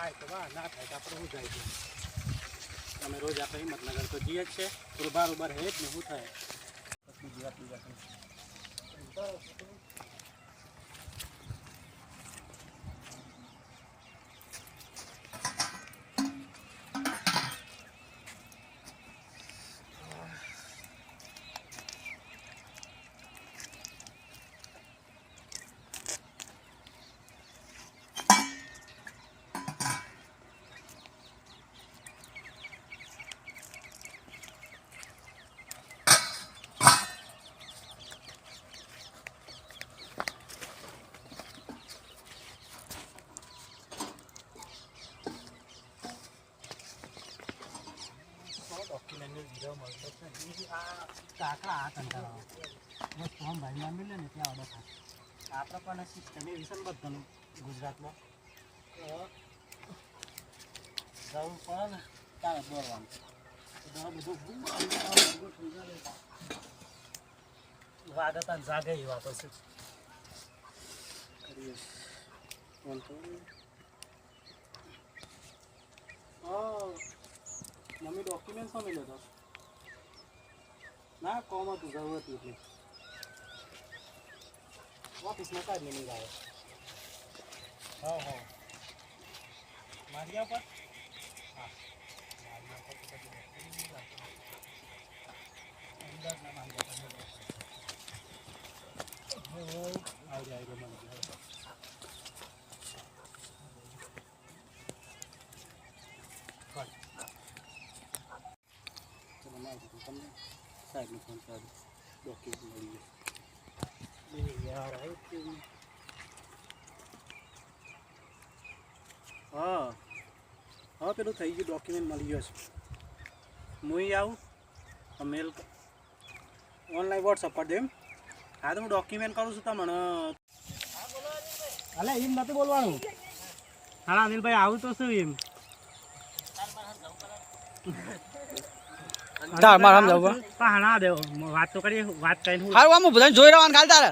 થાય તો વાહ, ના થાય તો આપણે શું જાય છે? અમે રોજ આપણે હિંમતનગર તો જઈએ જ છે. થોડું ઉબાર હે જ ને શું થાય? બીજી બીજા ડોક્યુમેન્ટનો મળતો છે. આ કાકા આ કંટાળો બસ ફોર્મ ભાઈમાં મિલે ને ત્યાં ઓર્ડર થાય. આપણે પણ સિસ્ટમ એ વિષય બધાનું ગુજરાતમાં. જવું પણ ને ત્યારે દોરવાનું. વાગતા જાગે એ વાતો છે. કરીએ ફોન તો હા મમ્મી ડોક્યુમેન્ટ મળ્યો હતો ના, કોમ હતું જરૂર હતી એટલે ઓફિસમાં કાઢ મિનિંગ આવે. હા હા. મારી પર હા મારિયા પર તો કદી અમદાવાદના મારિયા પર આવી આવી મને ચલો ના આવી તમને? સાહેબને ફોન કરો ડોક્યુમેન્ટ મળી ગયું. યાર હા. હા, પેલું થઈ ગયું ડોક્યુમેન્ટ મળી ગયો છે. હું આવું. મેલ ઓનલાઈન વોટ્સઅપ પર દેમ. હા, તો હું ડોક્યુમેન્ટ કરું છું તમને. અલે, એમ નથી બોલવાનું. હા, અનિલભાઈ, આવું તો શું એમ? તાર માર હમ જાવ હા દેવ. વાત તો કરી વાત કરીને હું હારું આમ બધાને જોઈ રહ્યો ખાલી તારે.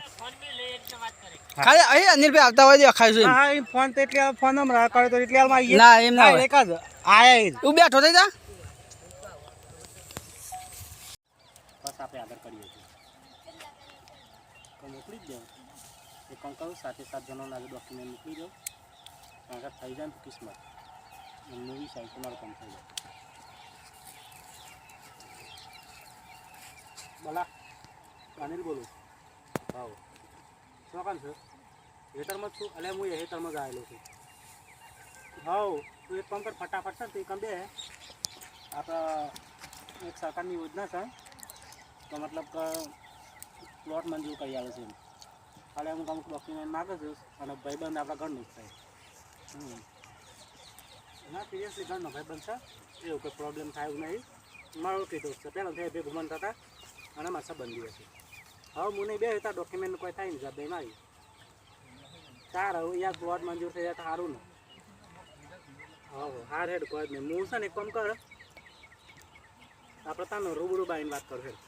ખાલી અહીં અનિલભાઈ આવતા હોય ખાઈ જોઈ હા એ ફોન તો એટલે ફોન નંબર કરે તો એટલે હાલમાં આવીએ. ના એમ ના એક જ આયા એ તું બેઠો થઈ જા. બસ આપણે આગળ કરીએ છીએ. મોકલી જ દો. એક કામ કરું સાથે સાત જણાના ડોક્યુમેન્ટ મોકલી દો આગળ થઈ જાય ને તો કિસ્મત. બી સાહેબ તમારું કામ થઈ જાય. બોલા. અનિલ બોલું. હા શું કામ છે? હેટરમાં છું. એટલે હું હેટરમાં જ આવેલો છું. હા તું એક કામ કર, ફટાફટ છે તું કામ બે. આપણા એક સરકારની યોજના છે. તો મતલબ કે પ્લોટ મંજૂર કરી આવે છે એમ. હું અમુક ડોક્યુમેન્ટ માગે છે અને ભાઈબંધ આપણા ઘરનું જ થાય. ના સિરિયસલી ઘરનો ભાઈબંધ છે. એવું કોઈ પ્રોબ્લેમ થાય એવું નહીં. મારો કીધું છે. પહેલાં ભેગું મન થતા. અને મારા બંધી હશે. હવે નહીં બે હતા ડોક્યુમેન્ટ કોઈ થાય ને જવાબદારી મારી સારું યાર પ્લોટ મંજૂર થઈ જાય સારું ને. હા હાર હેડ કોઈ નહીં હું છે ને એક કામ કર આપણે તાનો રૂબરૂ બાઈને વાત કર હેડ.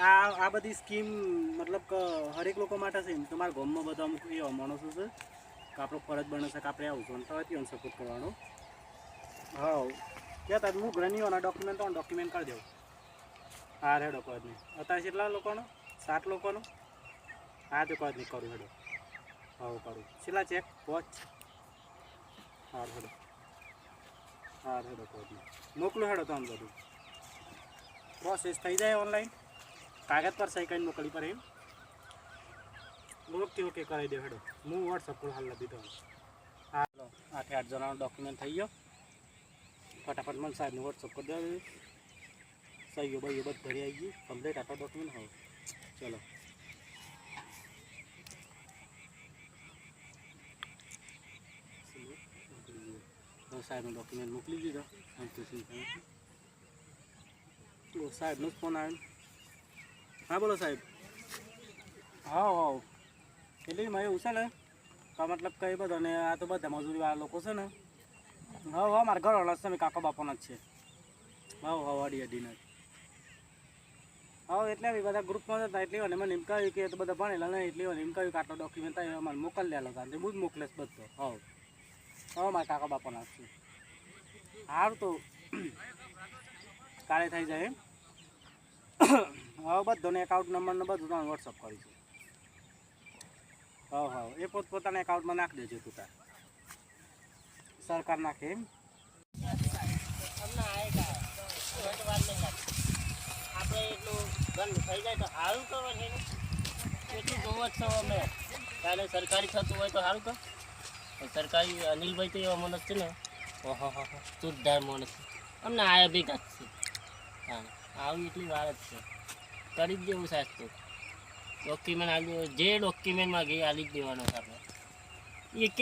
આ આ બધી સ્કીમ મતલબ કે હરેક લોકો માટે છે ને, તમારા ગામમાં બધા અમુક એવા માણસો છે. આપણો ફરજ બને છે કે આપણે આવું છું. તો ત્યાં સપોર્ટ કરવાનો. હા ક્યાં તાર હું ગ્રનીઓના ડોક્યુમેન્ટ તો ડોક્યુમેન્ટ કરી દેવું. હા જ નહીં. અત્યારે કેટલા લોકોનો? સાત લોકોનો? હા તો કોઈ નહીં કરું હેડો હા કરું. છેલ્લા ચેક વોચ હા હેડો હા હેડો કોઈ નહીં. મોકલું હેડો તો આમ બધું. પ્રોસેસ થઈ જાય ઓનલાઈન કાગળ પર સહી કરીને મોકલી પર એમ. ઓકે ઓકે કરાવી દે હેડો. હું વોટ્સઅપ પર હાલ દીધો. હા. ચલો આઠે આઠ જણાનો ડોક્યુમેન્ટ થઈ ગયો. ફટાફટ મને સાહેબને વોટ્સઅપ કરી દે. સહીઓ બહીઓ બધ ઘરે આવી ગઈ. કમ્પ્લીટ આપણો ડોક્યુમેન્ટ હોય ચલો. સાહેબનું ડોક્યુમેન્ટ મોકલી દીધો. સાહેબનો જ ફોન આવ્યો હા બોલો સાહેબ. હા હા એટલે એમાં એવું છે ને તો મતલબ કઈ બધો ને આ તો બધા મજૂરીવાળા લોકો છે ને હા હા મારા ઘરવાળા છે ને બાપોના બાપાના જ છે. હા હા અડી અડીને. હા એટલે બધા ગ્રુપમાં હતા, એટલે મને મને કે એ તો બધા ભણેલા નહીં, એટલે મને એમ કહ્યું કે આટલો ડોક્યુમેન્ટ આવ્યો મોકલી દેલો કારણ હું જ મોકલેશ બધો હા હા મારા કાકા બાપા છે. સારું તો, કાલે થઈ જાય એમ. હવે, બધોને એકાઉન્ટ નંબર ને બધું તમને વોટ્સઅપ કરીશું હા હા એ પોત પોતાના એકાઉન્ટમાં નાખી દેજો તું તાર. સરકાર નાખે એમ. આપણે એટલું બંધ થઈ જાય તો સારું છે ને? એટલું જોવો જ છો અમે. કાલે સરકારી થતું હોય તો સારું તો. સરકારી અનિલભાઈ તો એવા માણસ છે ને. ઓહો હો હો. જોરદાર માણસ છે અમને આયા બી જ છે. હા આવી એટલી વાર જ છે. કરી જ દેવું સાચું ડોક્યુમેન્ટ આલી જે ડોક્યુમેન્ટ માગે આલી જ દેવાનો આપણે. એ કે